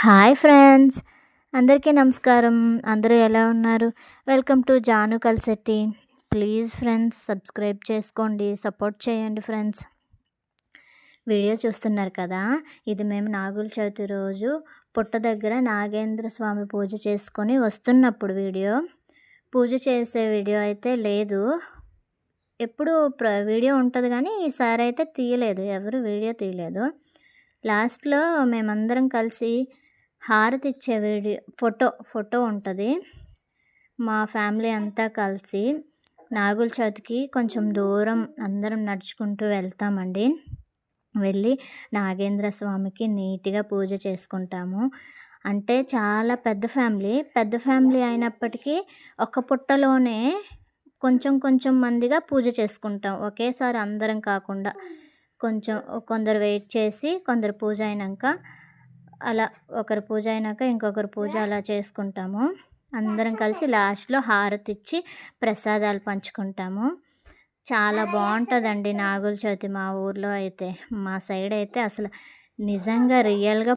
Hi friends. అందరికీ నమస్కారం. అందరూ ఎలా ఉన్నారు? Welcome to Janu Kalsetti please friends subscribe చేసుకోండి సపోర్ట్ చేయండి ఫ్రెండ్స్. వీడియో చూస్తున్నారు కదా? ఇది మేము నాగుల చవితి రోజు పుట్ట దగ్గర నాగేంద్ర స్వామి పూజ చేసుకొని వస్తున్నప్పుడు వీడియో. పూజ చేసే వీడియో అయితే లేదు. ఎప్పుడు ప్ర వీడియో ఉంటుంది కానీ ఈసారి అయితే తీయలేదు. ఎవరు వీడియో తీయలేదు. లాస్ట్లో మేమందరం కలిసి హారతి ఇచ్చే వీడియో ఫోటో ఫోటో ఉంటుంది. మా ఫ్యామిలీ అంతా కలిసి నాగుల చవితికి కొంచెం దూరం అందరం నడుచుకుంటూ వెళ్తామండి. వెళ్ళి నాగేంద్ర స్వామికి నీట్గా పూజ చేసుకుంటాము. అంటే చాలా పెద్ద ఫ్యామిలీ పెద్ద ఫ్యామిలీ అయినప్పటికీ ఒక పుట్టలోనే కొంచెం కొంచెం మందిగా పూజ చేసుకుంటాం. ఒకేసారి అందరం కాకుండా కొంచెం కొందరు వెయిట్ చేసి కొందరు పూజ అయినాక అలా ఒకరి పూజ అయినాక ఇంకొకరి పూజ అలా చేసుకుంటాము. అందరం కలిసి లాస్ట్లో హారతి ఇచ్చి ప్రసాదాలు పంచుకుంటాము. చాలా బాగుంటుందండి నాగుల చవితి మా ఊర్లో అయితే మా సైడ్ అయితే అసలు నిజంగా రియల్గా